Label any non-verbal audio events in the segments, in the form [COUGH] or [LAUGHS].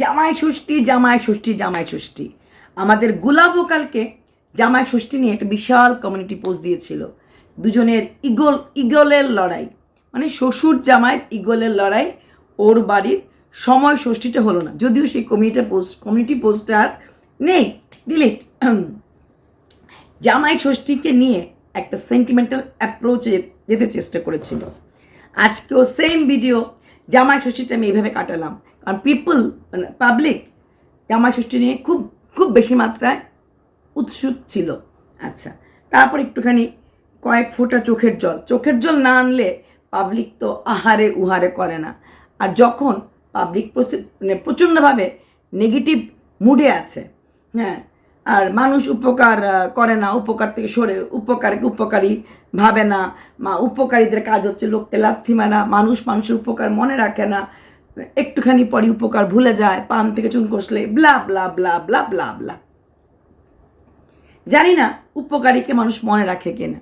জামাই ষষ্ঠী জামাই ষষ্ঠী জামাই ষষ্ঠী। আমাদের গুলাবো কালকে জামাই ষষ্ঠী নিয়ে একটা বিশাল কমিউনিটি পোস্ট দিয়েছিল। দুজনের ইগল ইগলের লড়াই। মানে শ্বশুর জামাইয়ের ইগলের লড়াই, ওর বাড়ির সময় ষষ্ঠীটা হলো না। যদিও সেই কমিউনিটি পোস্ট কমিউনিটি পোস্টটা আর নেই। ডিলিট জামাই ষষ্ঠীকে নিয়ে একটা সেন্টিমেন্টাল অ্যাপ্রোচে যেতে চেষ্টা করেছিল। আজকেও সেম ভিডিও জামাই ষষ্ঠীটা আমি এইভাবে কাটালাম। কারণ পিপল মানে পাবলিক জামাই ষষ্ঠী নিয়ে খুব খুব বেশি মাত্রায় উৎসুক ছিল। আচ্ছা তারপর একটুখানি কয়েক ফোঁটা চোখের জল। চোখের জল না আনলে পাবলিক তো আহারে উহারে করে না। আর যখন পাবলিক মানে প্রচণ্ডভাবে নেগেটিভ মুডে আছে হ্যাঁ আর মানুষ উপকার করে না, উপকার থেকে সরে, উপকারকে উপকারী ভাবে না, মা উপকারীদের কাজ হচ্ছে লোককে লাথি মারা, মানুষ মানুষের উপকার মনে রাখে না, একটুখানি পরে উপকার ভুলে যায়, পান থেকে চুন কষলে blah blah blah blah blah blah জানি না উপকারীকে মানুষ মনে রাখে কিনা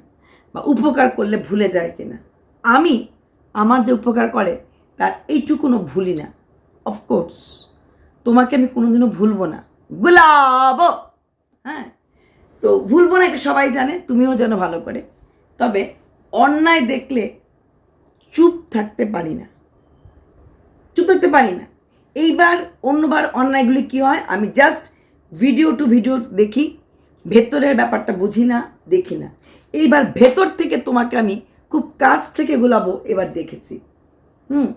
বা উপকার করলে ভুলে যায় কিনা। আমি, আমার যে উপকার করে, তার এইটুকুনো ভুলি না। অফকোর্স তোমাকে আমি কোনোদিনও ভুলবো না। গুলাব হ্যাঁ তো ভুলবো না এটা সবাই জানে, তুমিও জানো ভালো করে। তবে অন্যায় দেখলে চুপ থাকতে পারি না। চুপ থাকতে পারি না। এইবার অন্যবার অন্যায়গুলি কী হয়, আমি জাস্ট ভিডিও টু ভিডিও দেখি। ভেতরের ব্যাপারটা বুঝি না, দেখি না। এইবার ভেতর থেকে তোমাকে আমি খুব কাছ থেকে গোলাবো, এবার দেখেছি। হুম,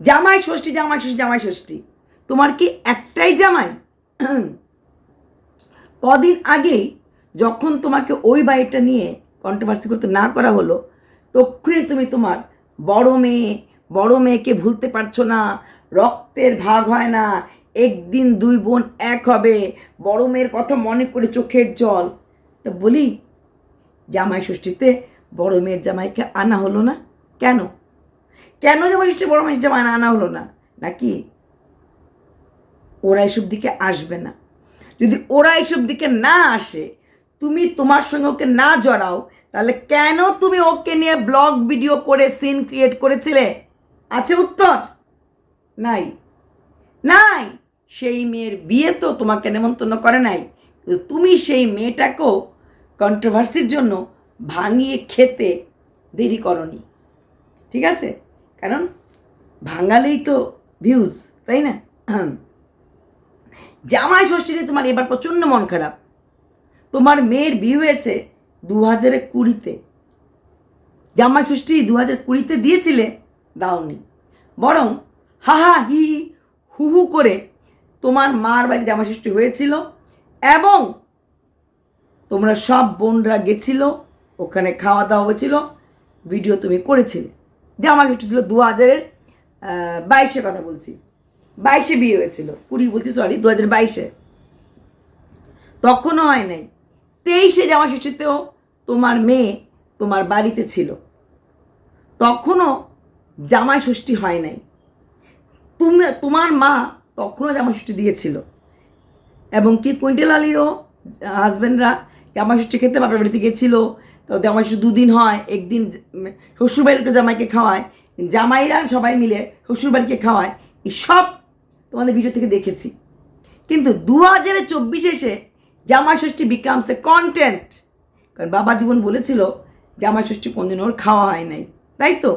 জামাই ষষ্ঠী জামাই ষষ্ঠী জামাই ষষ্ঠী। তোমার কি একটাই জামাই? [CLEARS THROAT] কদিন আগেই যখন তোমাকে ওই বাড়িটা নিয়ে কন্ট্রোভার্সি করতে না করা হলো তক্ষুনি তুমি তোমার বড় মেয়ে, বড় মেয়েকে ভুলতে পারছ না, রক্তের ভাগ হয় না, একদিন দুই বোন এক হবে, বড় মেয়ের কথা মনে করে চোখের জল। তা বলি, জামাই ষষ্ঠীতে বড় মেয়ের জামাইকে আনা হলো না? কেন? কেন জামাই ষষ্ঠী বড় মেয়ের জামাই আনা হলো না? নাকি ওরা এসব দিকে আসবে না? যদি ওরা এসব দিকে না আসে তুমি তোমার সঙ্গে ওকে না জড়াও, তাহলে কেন তুমি ওকে নিয়ে ব্লগ ভিডিও করে সিন ক্রিয়েট করেছিলে? আছে উত্তর? নাই। নাই! সেই মেয়ের বিয়ে তো তোমাকে নেমন্তন্ন করে নাই। কিন্তু তুমি সেই মেয়েটাকেও কন্ট্রোভার্সির জন্য ভাঙিয়ে খেতে দেরি করনি। ঠিক আছে? কারণ ভাঙালেই তো ভিউজ তাই না? [CLEARS THROAT] জামাই ষষ্ঠীতে তোমার এবার প্রচণ্ড মন খারাপ। তোমার মেয়ের বিয়ে হয়েছে দু হাজারে কুড়িতে। জামাই ষষ্ঠী দু হাজার কুড়িতে দিয়েছিলে, দাওনি। বরং হাহা হি হি হু করে তোমার মার বাড়িতে জামাই ষষ্ঠী হয়েছিল এবং তোমরা সব বোনরা গেছিল, ওখানে খাওয়া দাওয়া হয়েছিল, ভিডিও তুমি করেছিলে। জামাই ষষ্ঠী ছিল দু হাজারের বাইশে কথা বলছি। বাইশে বিয়ে হয়েছিল, কুড়ি বলছি সরি দু হাজার বাইশে। তখনও হয় নাই। তেইশে জামা ষষ্ঠীতেও তোমার মেয়ে তোমার বাড়িতে ছিল। তখনও জামাই ষষ্ঠী হয় নাই। তুমি, তোমার মা তখনও জামাই ষষ্ঠী দিয়েছিল। এবং কি কুইন্টেল আলীরও হাজব্যান্ডরা জামাই ষষ্ঠী খেতে বাপের বাড়িতে গেছিল। তো জামাই ষষ্ঠী দুদিন হয়, একদিন শ্বশুরবাড়িতে জামাইকে খাওয়ায়। জামাইরা সবাই মিলে শ্বশুরবাড়িকে খাওয়ায়। এই সব তোমাদের ভিডিও থেকে দেখেছি। কিন্তু দু হাজারে চব্বিশে এসে জামাই ষষ্ঠী বিকামস এ কন্টেন্ট কারণ বাবা জীবন বলেছিল জামাই ষষ্ঠী কোনদিন ওর খাওয়া হয় নাই। তাই তো?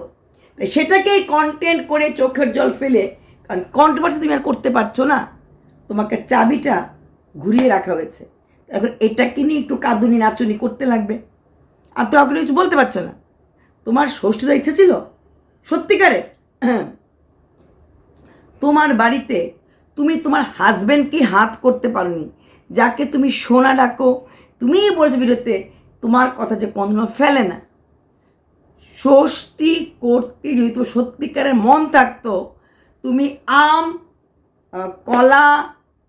তাই সেটাকেই কন্টেন্ট করে চোখের জল ফেলে, কারণ কন্ট্রোভার্সি তুমি আর করতে পারছ না। তোমাকে চাবিটা ঘুরিয়ে রাখা হয়েছে। এখন এটাকে নিয়ে একটু কাঁদুনি নাচুনি করতে লাগবে। আর তো আপনি কিছু বলতে পারছ না। তোমার ষষ্ঠীর ইচ্ছে ছিল? সত্যিকারে? তোমার বাড়িতে তুমি তোমার হাজব্যান্ডকে হাত করতে পারোনি। যাকে তুমি সোনা ডাকো, তুমিই বলছো বিরতে তোমার কথা যে কোনদিনও ফেলে না। ষষ্ঠী করতে যদি তোমার সত্যিকারের মন থাকতো, তুমি আম কলা,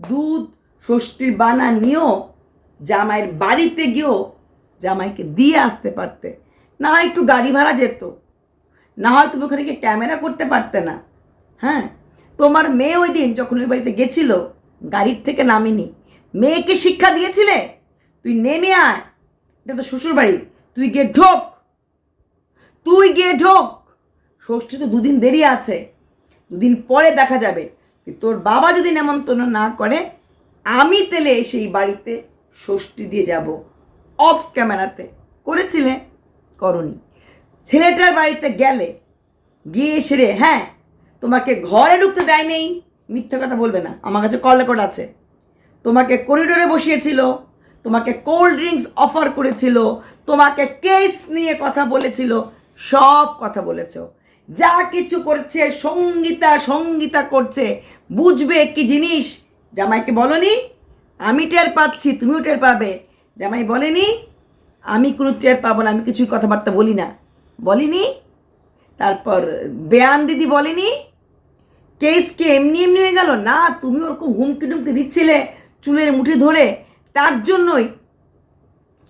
দুধ ষষ্ঠীর বানা নিয়েও জামাইয়ের বাড়িতে গিয়েও জামাইকে দিয়ে আসতে পারতে। না হয় একটু গাড়ি ভাড়া যেত। না হয় তুমি ওখানে গিয়ে ক্যামেরা করতে পারতে না। হ্যাঁ? তোমার মেয়ে ওই দিন যখন ওই বাড়িতে গেছিল, গাড়ির থেকে নামিনি। মেয়েকে শিক্ষা দিয়েছিলে? তুই নেমে আয়। এটা তো শ্বশুর বাড়ি তুই গিয়ে ঢোক। তুই গিয়ে ঢোক। ষষ্ঠী তো দুদিন দেরি আছে। দুদিন পরে দেখা যাবে। তোর বাবা যদি নেমন্তন্ন না করে, আমি তেলে সেই বাড়িতে ষষ্ঠী দিয়ে যাব। অফ ক্যামেরাতে। করেছিলে? করনি। ছেলেটার বাড়িতে গেলে, গিয়ে এসে রে হ্যাঁ তোমাকে ঘরে ঢুকতে দেয় নেই মিথ্যে কথা বলবে না। আমার কাছে কল রেকর্ড আছে। তোমাকে করিডোরে বসিয়েছিল, তোমাকে কোল্ড ড্রিঙ্কস অফার করেছিল, তোমাকে কেস নিয়ে কথা বলেছিল, সব কথা বলেছ। যা কিছু করছে, সঙ্গীতা সঙ্গীতা করছে, বুঝবে কি জিনিস, জামাইকে বলনি, আমি টের পাচ্ছি, তুমিও টের পাবে। জামাই বলেনি, আমি কোনো টের পাবো না, আমি কিছুই কথাবার্তা বলি না। বলিনি, তারপর বেয়ান দিদি বলেনি কেস কি এমনি এমনি হয়ে গেল? না, তুমি ওরকম হুমকি টুমকি দিচ্ছিলে চুলের মুঠি ধরে তার জন্যই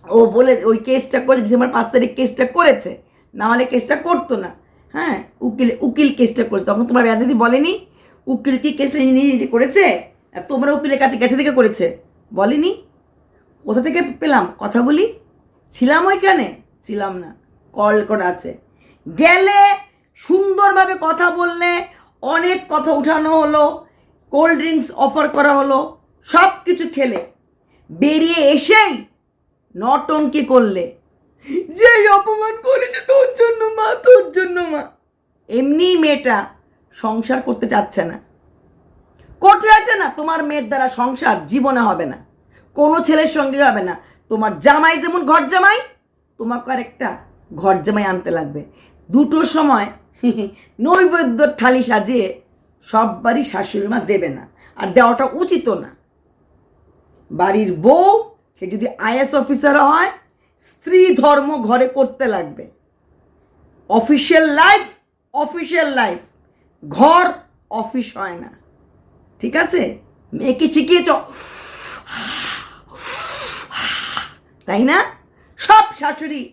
ও বলে ওই কেসটা করে ডিসেম্বর পাঁচ তারিখ কেসটা করেছে। না হলে কেসটা করতো না। হ্যাঁ উকিল উকিল কেসটা করেছে। তখন তোমার বেয়া দিদি বলেনি, উকিল কি কেসটা নিজে নিজে করেছে? তোমরা উকিলের কাছে গেছে থেকে করেছে? বলেনি। কোথা থেকে পেলাম? কথা বলি। ছিলাম ওইখানে? ছিলাম না। কল করে আছে। গেলে সুন্দরভাবে কথা বললে অনেক কথা উঠানো হলো। কোল্ড ড্রিঙ্কস অফার করা হলো। সব কিছু খেলে বেরিয়ে এসেই নটঙ্কি করলে। যেই অপমান করেছে তোর জন্য মা তোর জন্য মা। এমনিই মেয়েটা সংসার করতে চাচ্ছে না। করতে যাচ্ছে না তোমার মেয়ের দ্বারা সংসার জীবনে হবে না। কোনো ছেলের সঙ্গে হবে না। তোমার জামাই যেমন ঘর জামাই তোমাকে আর একটা ঘর জামাই আনতে লাগবে। দুটোর সময় [LAUGHS] নৈবেদ্যর থালি সাজিয়ে সব বাড়ি শাশুড়ি মা দেবে না। আর দেওয়াটা উচিত না। বাড়ির বউ, সে যদি আইএস অফিসার হয়, স্ত্রী ধর্ম ঘরে করতে লাগবে। Official life official life. ঘর, অফিস হয় না। ঠিক আছে? মেয়েকে শিখিয়েছ? তাই না? সব শাশুড়ি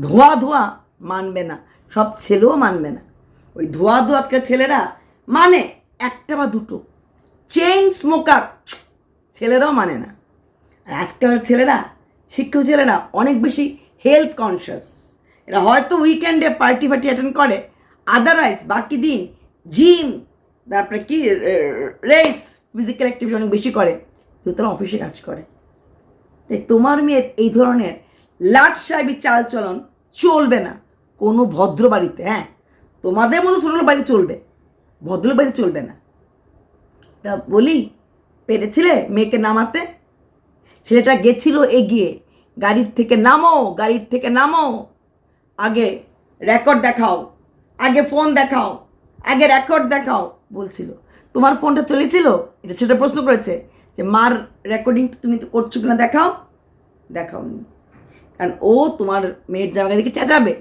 ধোয়া ধোয়া মানবে না। সব ছেলেও মানবে না। ওই ধোয়া ধোয়া ছেলেরা মানে একটা বা দুটো। চেইন স্মোকার ছেলেরাও মানে না। আর আজকাল ছেলেরা, শিক্ষক ছেলেরা অনেক বেশি হেলথ কনসিয়াস এরা হয়তো উইকেন্ডে পার্টি ফার্টি অ্যাটেন্ড করে আদারওয়াইজ বাকি দিন জিম তারপরে কি রেস ফিজিক্যাল অ্যাক্টিভিটি অনেক বেশি করে কিন্তু তারা অফিসে কাজ করে। তাই তোমার মেয়ের এই ধরনের লাট সাহেবী চালচলন চলবে না কোনো ভদ্র বাড়িতে হ্যাঁ? তোমাদের মতো ছোটো বাড়িতে চলবে ভদ্রলোক বাড়িতে চলবে না। তা বলি পেরেছিলে মেয়েকে নামাতে? ছেলেটা গেছিল এগিয়ে। গাড়ির থেকে নামো, গাড়ির থেকে নামো। আগে রেকর্ড দেখাও, আগে ফোন দেখাও, আগে রেকর্ড দেখাও, বলছিল। তোমার ফোনটা চলেছিল? এটা সেটা প্রশ্ন করেছে যে, মার রেকর্ডিং তুমি তো করছ কিনা দেখাও? দেখাওনি। কারণ ও তোমার মেয়ের জায়গা দিকে চেঁচাবে।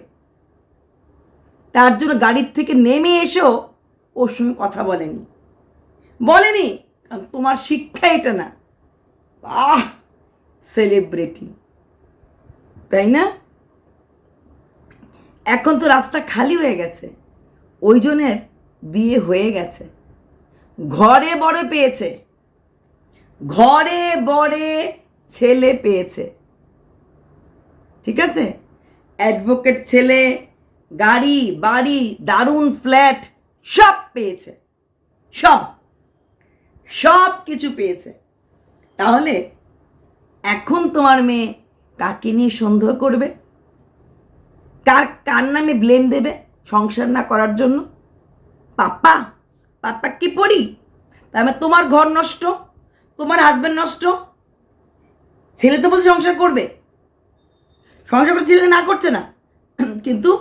তার জন্য গাড়ির থেকে নেমে এসেও ওর সঙ্গে কথা বলেনি। বলেনি! তোমার শিক্ষা এটা না। বাহ সেলিব্রিটি তাই না? এখন তো রাস্তা খালি হয়ে গেছে। ওই জনের বিয়ে হয়ে গেছে। ঘরে বড় পেয়েছে। ঘরে বড়ে ছেলে পেয়েছে। ঠিক আছে? অ্যাডভোকেট ছেলে, গাড়ি, বাড়ি, দারুণ ফ্ল্যাট, সব পেয়েছে। সব। সব কিছু পেয়েছে। তাহলে এখন তোমার মেয়ে কাকে নিয়ে সন্দেহ করবে? কার কার নামে ব্লেম দেবে সংসার না করার জন্য? পাপ্পা পাপ্পা কি পড়ি? তার মানে তোমার ঘর নষ্ট, তোমার হাজব্যান্ড নষ্ট? ছেলে তো বলছে সংসার করবে। সংসার করতে ছেলে না করছে না। কিন্তু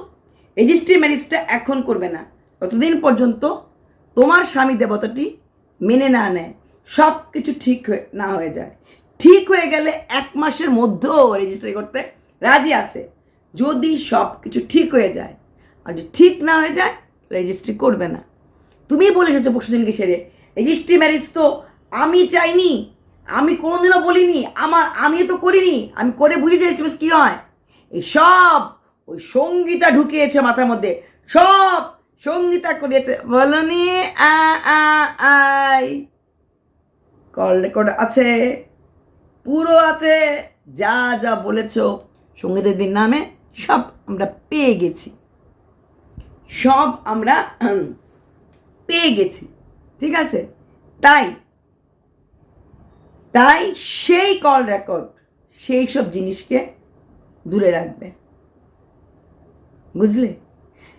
রেজিস্ট্রি ম্যারেজটা এখন করবে না। ততদিন পর্যন্ত তোমার স্বামী দেবতাটি মেনে না নেয় সব কিছু ঠিক হয়ে, না হয়ে যায়। ঠিক হয়ে গেলে এক মাসের মধ্যেও রেজিস্ট্রি করতে রাজি আছে। যদি সব কিছু ঠিক হয়ে যায়, আর যদি ঠিক না হয়ে যায় রেজিস্ট্রি করবে না। তুমি বলে এসেছ পরশু দিনকে সেরে রেজিস্ট্রি ম্যারেজ তো আমি চাইনি, আমি কোনোদিনও বলিনি, আমার আমি তো করিনি, আমি করে বুঝে যে কী হয়? এই সব ওই সঙ্গীতা ঢুকিয়েছে মাথার মধ্যে, সব সঙ্গীতা করিয়েছে। বলনি, আ আ, আই। কল রেকর্ড আছে, পুরো আছে, যা যা বলেছ। সঙ্গীতের দিন নামে সব আমরা পেয়ে গেছি। সব আমরা পেয়ে গেছি। ঠিক আছে? তাই তাই সেই কল রেকর্ড, সেই সব জিনিসকে দূরে রাখবে। বুঝলে?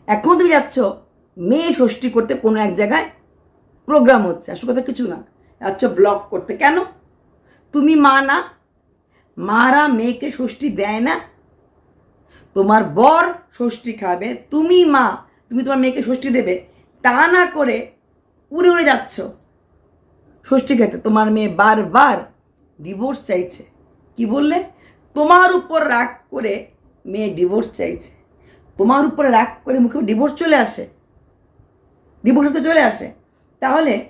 এখন তুমি যাচ্ছ মেয়ে ষষ্ঠী করতে কোনো এক জায়গায় প্রোগ্রাম হচ্ছে। আসল কথা কিছু না। আচ্ছা ব্লগ করতে। কেন? তুমি মা না। মারা মেয়েকে ষষ্ঠী দেয় না। তোমার বর ষষ্ঠী খাবে। তুমি মা, তুমি তোমার মেয়েকে ষষ্ঠী দেবে। তা না করে উড়ে উড়ে যাচ্ছ। ষষ্ঠী খেতে। তোমার মেয়ে বারবার ডিভোর্স চাইছে। কি বললে? তোমার উপর রাগ করে মেয়ে ডিভোর্স চাইছে। তোমার উপরে রাগ করে মুখে ডিভোর্স চলে আসে। ডিভোর্স হতে চলে আসে। তাহলে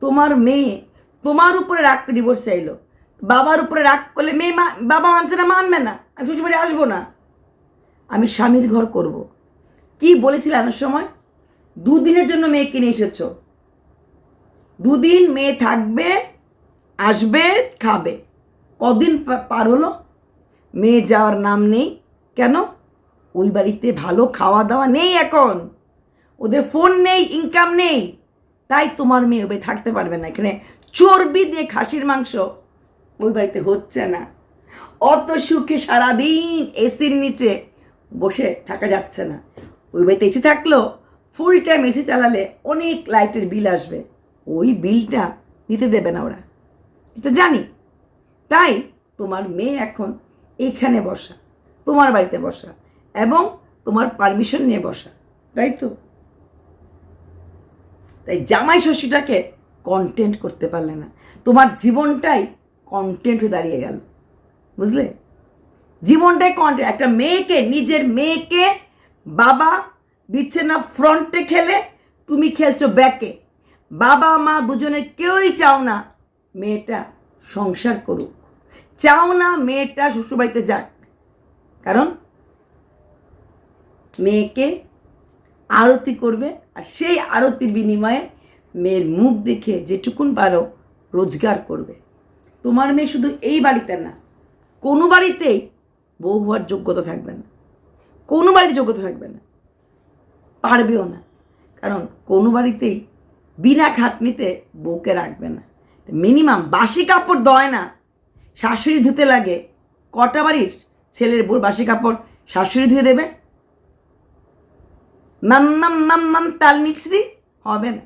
তোমার মেয়ে, তোমার উপরে রাগ ডিভোর্স চাইলো। বাবার উপরে রাগ করলে মেয়ে মা, বাবা মানছে না, মানবে না। আমি শ্বশুরবাড়ি আসব না। আমি স্বামীর ঘর করব। কি বলেছিলে আনার সময়? দুদিনের জন্য মেয়ে কিনে এসেছ। দুদিন মেয়ে থাকবে, আসবে, খাবে। কদিন পার হলো? মেয়ে যাওয়ার নাম নেই। কেন? ওই বাড়িতে ভালো খাওয়া দাওয়া নেই এখন। ওদের ফোন নেই ইনকাম নেই। তাই তোমার মেয়ে ওই থাকতে পারবে না এখানে। চর্বি দিয়ে খাসির মাংস ওই বাড়িতে হচ্ছে না। অত সুখে সারাদিন এসির নিচে বসে থাকা যাচ্ছে না। ওই বাড়িতে এসি থাকলেও ফুল টাইম এসি চালালে অনেক লাইটের বিল আসবে। ওই বিলটা দিতে দেবে না ওরা। এটা জানি। তাই তোমার মেয়ে এখন এখানে বসা, তোমার বাড়িতে বসা এবং তোমার পারমিশন নিয়ে বসা। তাই তো? তাই জামাই ষষ্ঠীটাকে কন্টেন্ট করতে পারলে না। তোমার জীবনটাই কন্টেন্ট হয়ে দাঁড়িয়ে গেল। বুঝলে? জীবনটাই কন্টেন্ট একটা মেয়েকে, নিজের মেয়েকে বাবা দিচ্ছে না ফ্রন্টে খেলে, তুমি খেলছো ব্যাকে বাবা, মা দুজনে কেউই চাও না মেয়েটা সংসার করুক। চাও না মেয়েটা শ্বশুরবাড়িতে যাক। কারণ মেয়েকে আরতি করবে আর সেই আরতির বিনিময়ে মেয়ের মুখ দেখে যেটুকুন পারো রোজগার করবে। তোমার মেয়ে শুধু এই বাড়িতে না, কোনো বাড়িতেই বউ হওয়ার যোগ্যতা থাকবে না, কোনো বাড়িতে যোগ্যতা থাকবে না, পারবেও না। কারণ কোনো বাড়িতেই বিনা খাটনিতে বউকে রাখবে না। মিনিমাম বাসি কাপড় দয় না, শাশুড়ি ধুতে লাগে, কটা বাড়ির ছেলের বউর বাসি কাপড় শাশুড়ি ধুয়ে দেবে মাম মাম মাম তাল মিছরি? হবে না।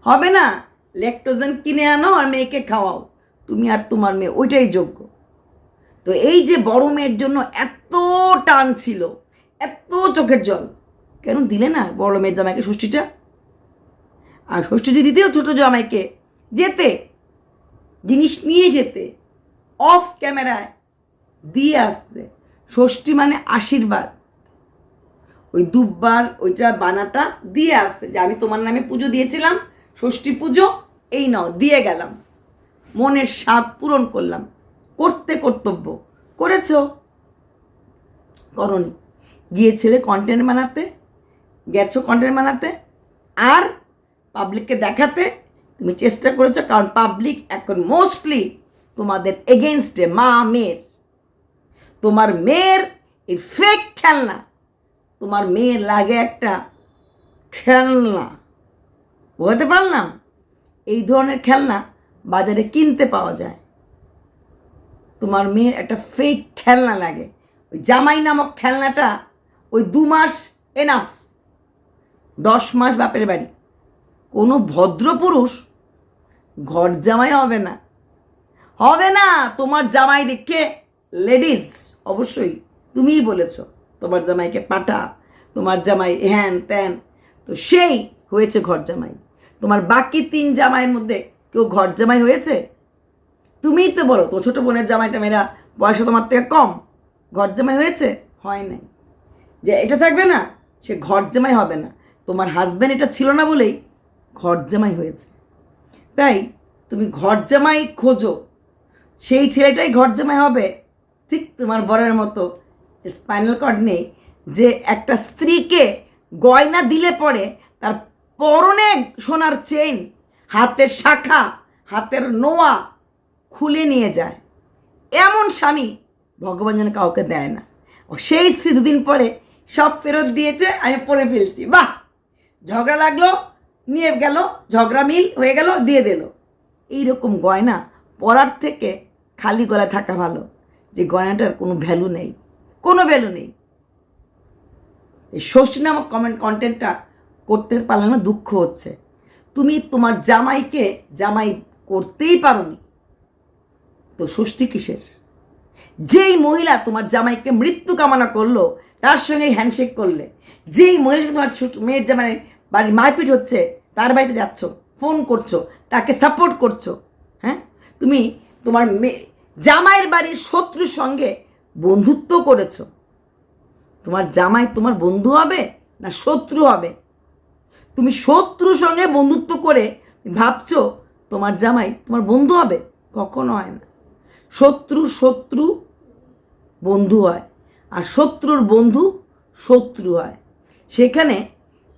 হবে না? ল্যাকটোজেন কিনে আনো আর মেয়েকে খাওয়াও। তুমি আর তোমার মেয়ে, ওইটাই যোগ্য। তো এই যে বড় মেয়ের জন্য এত টান ছিল, এত চোখের জল, কেন দিলে না বড় মেয়ের জামাইকে ষষ্ঠীটা? আর ষষ্ঠী যদি দিতেও ছোটো জামাইকে, যেতে, জিনিস নিয়ে যেতে অফ ক্যামেরায় দিয়ে আসতে। ষষ্ঠী মানে আশীর্বাদ। ওই দুব্বার ওইটা বানাটা দিয়ে আসতে যে আমি তোমার নামে পুজো দিয়েছিলাম, ষষ্ঠী পুজো, এই নাও, দিয়ে গেলাম। মনের স্বাদ পূরণ করলাম। করতে কর্তব্য। করেছ? করনি। গিয়েছিলে কন্টেন্ট বানাতে? গেছো কন্টেন্ট বানাতে? আর পাবলিককে দেখাতে? তুমি চেষ্টা করেছ, কারণ পাবলিক এখন মোস্টলি তোমাদের এগেনস্টে মা, মেয়ের। তোমার মেয়ের এই ফেক খেলনা। তোমার মেয়ের লাগে একটা খেলনা। বোঝাতে পারলাম? এই ধরনের খেলনা বাজারে কিনতে পাওয়া যায়। তোমার মেয়ের একটা ফেক খেলনা লাগে। ওই জামাই নামক খেলনাটা ওই দু মাস এনাফ দশ মাস বাপের বাড়ি। কোনো ভদ্রপুরুষ ঘর জামাই হবে না। হবে না, তোমার জামাই দেখে লেডিস অবশ্যই, তুমিই বলেছ। তোমার জামাইকে পাঠা, তোমার জামাই হ্যান ত্যান। তো সেই হয়েছে ঘর জামাই। তোমার বাকি তিন জামাইয়ের মধ্যে কেউ ঘর জামাই হয়েছে? তুমিই তো বলো তো ছোটো বোনের জামাইটা মেয়েরা বয়সে তোমার থেকে কম। ঘর জামাই হয়েছে? হয় নাই। যে এটা থাকবে না, সে ঘর জামাই হবে না। তোমার হাজব্যান্ড এটা ছিল না বলেই ঘর জামাই হয়েছে। তাই তুমি ঘর জামাই খোঁজো। সেই ছেলেটাই ঘর জামাই হবে। ঠিক তোমার বরের মতো। স্পাইনাল কর্ড নেই, যে একটা স্ত্রীকে গয়না দিলে পরে তার পরনে সোনার চেইন হাতের শাখা, হাতের নোয়া খুলে নিয়ে যায়। এমন স্বামী ভগবান যেন কাউকে দেয় না। সেই স্ত্রী দুদিন পরে সব ফেরত দিয়েছে, আমি পরে ফেলছি। বাহ! ঝগড়া লাগল, নিয়ে গেল, ঝগড়া মিল হয়ে গেল, দিয়ে দিল। এইরকম গয়না পরার থেকে খালি গলায় থাকা ভালো, যে গয়নাটার কোনো ভ্যালু নেই। কোনো ভ্যালু নেই। এই ষষ্ঠী নামক কমেন্ট কন্টেন্টটা করতে পারলে না দুঃখ হচ্ছে। তুমি তোমার জামাইকে, জামাই করতেই পারোনি। তো ষষ্ঠী কিসের? যেই মহিলা তোমার জামাইকে মৃত্যু কামনা করল, তার সঙ্গে হ্যান্ডশেক করলে, যেই মহিলা তোমার মেয়ের জামাই বাড়ির মারপিট হচ্ছে, তার বাড়িতে যাচ্ছ ফোন করছ, তাকে সাপোর্ট করছ হ্যাঁ? তুমি তোমার মেয়ে, জামাইয়ের বাড়ির শত্রুর সঙ্গে বন্ধুত্ব করেছ? তোমার জামাই তোমার বন্ধু হবে না শত্রু হবে? তুমি শত্রুর সঙ্গে বন্ধুত্ব করে ভাবছ তোমার জামাই তোমার বন্ধু হবে? কখনো হয় না। শত্রু শত্রু বন্ধু হয় আর শত্রুর বন্ধু শত্রু হয়। সেখানে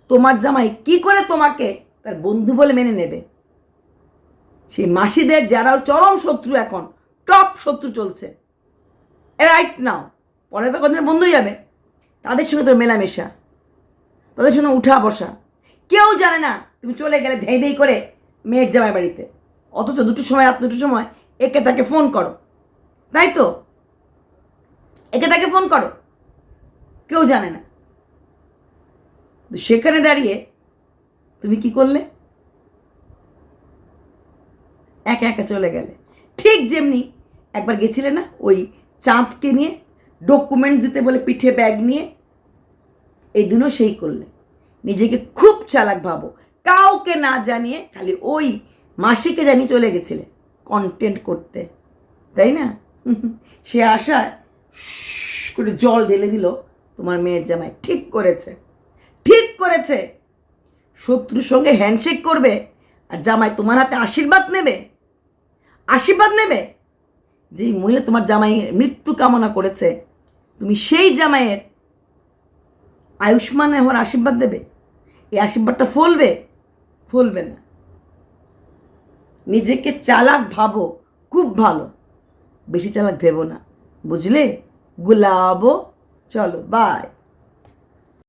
তোমার জামাই কি করে তোমাকে তার বন্ধু বলে মেনে নেবে? সেই মাসিদের যারা চরম শত্রু এখন, টপ শত্রু চলছে। রাইট নাও পরে তো কদিনের বন্ধুই যাবে। তাদের সঙ্গে তোর মেলামেশা। তাদের সঙ্গে উঠা বসা। কেউ জানে না, তুমি চলে গেলে ধেই ধেই করে মেয়ের জামাই বাড়িতে। অথচ দুটো সময় রাত দুটোর সময় একে তাকে ফোন করো। তাই তো? একে তাকে ফোন করো। কেউ জানে না। সেখানে দাঁড়িয়ে তুমি কি করলে? একা একা চলে গেলে। ঠিক যেমনি একবার গেছিলে না, ওই চাঁদকে নিয়ে ডকুমেন্টস দিতে বলে পিঠে ব্যাগ নিয়ে এই দিনও সেই করলে। নিজেকে খুব চালাক ভাবো। কাউকে না জানিয়ে খালি ওই মাসিকে জানিয়ে চলে গেছিলে কন্টেন্ট করতে। তাই না? [LAUGHS] সে আশায় করে জল ঢেলে দিল তোমার মেয়ের জামাই ঠিক করেছে। ঠিক করেছে। শত্রুর সঙ্গে হ্যান্ডশেক করবে আর জামাই তোমার হাতে আশীর্বাদ নেবে। আশীর্বাদ নেবে? যেই মহিলা তোমার জামাইয়ের মৃত্যু কামনা করেছে, তুমি সেই জামাইয়ের আয়ুষ্মান হওয়ার আশীর্বাদ দেবে? এই আশীর্বাদটা ফলবে? ফলবে না। নিজেকে চালাক ভাবো, খুব ভালো। বেশি চালাক ভেবো না। বুঝলে? গুলাবো। চলো বাই